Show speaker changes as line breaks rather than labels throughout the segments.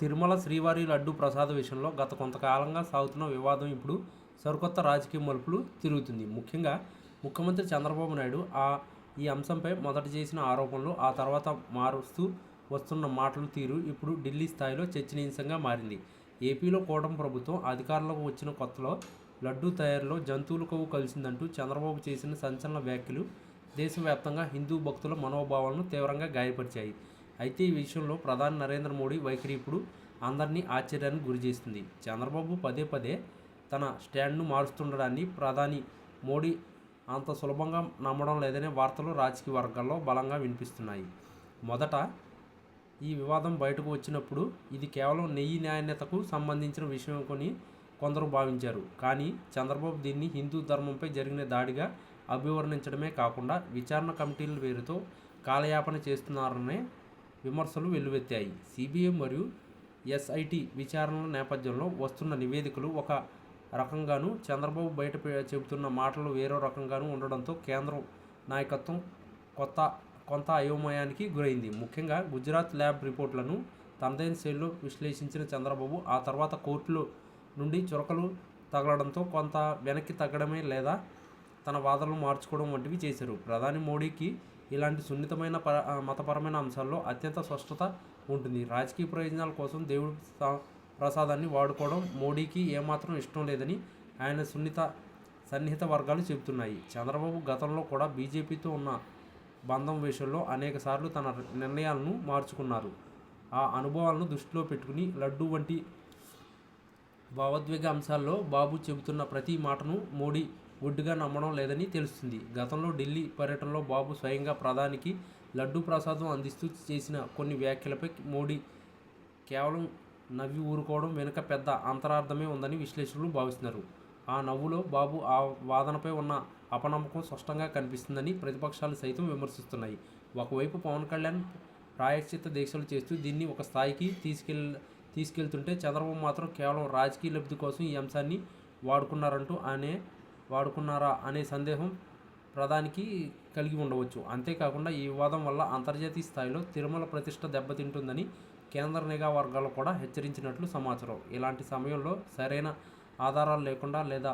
తిరుమల శ్రీవారి లడ్డు ప్రసాద విషయంలో గత కొంతకాలంగా సాగుతున్న వివాదం ఇప్పుడు సరికొత్త రాజకీయ మలుపులు తిరుగుతుంది. ముఖ్యంగా ముఖ్యమంత్రి చంద్రబాబు నాయుడు ఆ ఈ అంశంపై మొదట చేసిన ఆరోపణలు ఆ తర్వాత మారుస్తూ వస్తున్న మాటలు తీరు ఇప్పుడు ఢిల్లీ స్థాయిలో చర్చనీయాంశంగా మారింది. ఏపీలో కూటమి ప్రభుత్వం అధికారంలోకి వచ్చిన కొత్తలో లడ్డూ తయారీలో జంతువుల కొవ్వు కలిసిందంటూ చంద్రబాబు చేసిన సంచలన వ్యాఖ్యలు దేశవ్యాప్తంగా హిందూ భక్తుల మనోభావాలను తీవ్రంగా గాయపరిచాయి. అయితే ఈ విషయంలో ప్రధాని నరేంద్ర మోడీ వైఖరి ఇప్పుడు అందరినీ ఆశ్చర్యానికి గురిచేస్తుంది చంద్రబాబు పదే పదే తన స్టాండ్ను మారుస్తుండడాన్ని ప్రధాని మోడీ అంత సులభంగా నమ్మడం లేదనే వార్తలు రాజకీయ వర్గాల్లో బలంగా వినిపిస్తున్నాయి. మొదట ఈ వివాదం బయటకు వచ్చినప్పుడు ఇది కేవలం నెయ్యి నాణ్యతకు సంబంధించిన విషయం కొని కొందరు భావించారు. కానీ చంద్రబాబు దీన్ని హిందూ ధర్మంపై జరిగిన దాడిగా అభివర్ణించడమే కాకుండా విచారణ కమిటీల పేరుతో కాలయాపన చేస్తున్నారనే విమర్శలు వెల్లువెత్తాయి. సిబిఐ మరియు ఎస్ఐటి విచారణల నేపథ్యంలో వస్తున్న నివేదికలు ఒక రకంగాను చంద్రబాబు బయట చెబుతున్న మాటలు వేరో రకంగాను ఉండడంతో కేంద్రం నాయకత్వం కొత్త కొంత అయోమయానికి గురైంది. ముఖ్యంగా గుజరాత్ ల్యాబ్ రిపోర్ట్లను తనదైన శైలిలో విశ్లేషించిన చంద్రబాబు ఆ తర్వాత కోర్టులో నుండి చురకలు తగలడంతో కొంత వెనక్కి తగ్గడమే లేదా తన వాదనలు మార్చుకోవడం వంటివి చేశారు. ప్రధాని మోడీకి ఇలాంటి సున్నితమైన ప మతపరమైన అంశాల్లో అత్యంత స్పష్టత ఉంటుంది. రాజకీయ ప్రయోజనాల కోసం దేవుడి ప్రసాదాన్ని వాడుకోవడం మోడీకి ఏమాత్రం ఇష్టం లేదని ఆయన సున్నిత సన్నిహిత వర్గాలు చెబుతున్నాయి. చంద్రబాబు గతంలో కూడా బీజేపీతో ఉన్న బంధం విషయంలో అనేకసార్లు తన నిర్ణయాలను మార్చుకున్నారు. ఆ అనుభవాలను దృష్టిలో పెట్టుకుని లడ్డు వంటి భావోద్వేగ అంశాల్లో బాబు చెబుతున్న ప్రతి మాటను మోడీ ఒడ్డుగా నమ్మడం లేదని తెలుస్తుంది. గతంలో ఢిల్లీ పర్యటనలో బాబు స్వయంగా ప్రధానికి లడ్డూ ప్రసాదం అందిస్తూ చేసిన కొన్ని వ్యాఖ్యలపై మోడీ కేవలం నవ్వి ఊరుకోవడం వెనుక పెద్ద అంతరార్థమే ఉందని విశ్లేషకులు భావిస్తున్నారు. ఆ నవ్వులో బాబు ఆ వాదనపై ఉన్న అపనమ్మకం స్పష్టంగా కనిపిస్తుందని ప్రతిపక్షాలు సైతం విమర్శిస్తున్నాయి. ఒకవైపు పవన్ కళ్యాణ్ ప్రాయశ్చిత్త దీక్షలు చేస్తూ దీన్ని ఒక స్థాయికి తీసుకెళ్ తీసుకెళ్తుంటే చంద్రబాబు మాత్రం కేవలం రాజకీయ లబ్ధి కోసం ఈ అంశాన్ని వాడుకున్నారంటూ అనే వాడుకున్నారా అనే సందేహం ప్రధానికి కలిగి ఉండవచ్చు. అంతేకాకుండా ఈ వివాదం వల్ల అంతర్జాతీయ స్థాయిలో తిరుమల ప్రతిష్ట దెబ్బతింటుందని కేంద్ర నిఘా వర్గాలు కూడా హెచ్చరించినట్లు సమాచారం. ఇలాంటి సమయంలో సరైన ఆధారాలు లేకుండా లేదా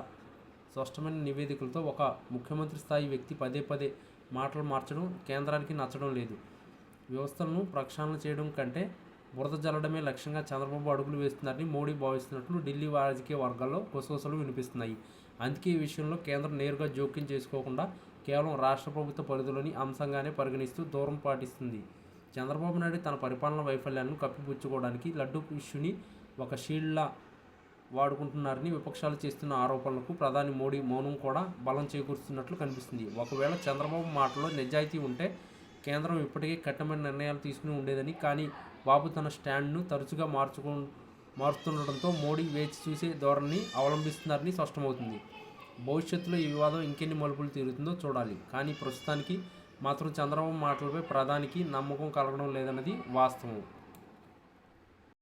స్పష్టమైన నివేదికలతో ఒక ముఖ్యమంత్రి స్థాయి వ్యక్తి పదే పదే మాటలు మార్చడం కేంద్రానికి నచ్చడం లేదు. వ్యవస్థలను ప్రక్షాళన చేయడం కంటే బురద జల్లడమే లక్ష్యంగా చంద్రబాబు అడుగులు వేస్తున్నారని మోడీ భావిస్తున్నట్లు ఢిల్లీ రాజకీయ వర్గాల్లో గుసగుసలు వినిపిస్తున్నాయి. అందుకే ఈ విషయంలో కేంద్రం నేరుగా జోక్యం చేసుకోకుండా కేవలం రాష్ట్ర ప్రభుత్వ పరిధిలోని అంశంగానే పరిగణిస్తూ దూరం పాటిస్తుంది. చంద్రబాబు నాయుడు తన పరిపాలన వైఫల్యాలను కప్పిపుచ్చుకోవడానికి లడ్డు ఇష్యూని ఒక షీల్డ్లా వాడుకుంటున్నారని విపక్షాలు చేస్తున్న ఆరోపణలకు ప్రధాని మోడీ మౌనం కూడా బలం చేకూరుస్తున్నట్లు కనిపిస్తుంది. ఒకవేళ చంద్రబాబు మాటలో నిజాయితీ ఉంటే కేంద్రం ఇప్పటికే కఠినమైన నిర్ణయాలు తీసుకుని ఉండేదని కానీ బాబు తన స్టాండ్ను తరచుగా మార్చుకు మారుతుండటంతో మోడీ వేచి చూసే ధోరణిని అవలంబిస్తున్నారని స్పష్టమవుతుంది. భవిష్యత్తులో ఈ వివాదం ఇంకెన్ని మలుపులు తీరుతుందో చూడాలి. కానీ ప్రస్తుతానికి మాత్రం చంద్రబాబు మాటలపై ప్రధానికి నమ్మకం కలగడం లేదన్నది వాస్తవం.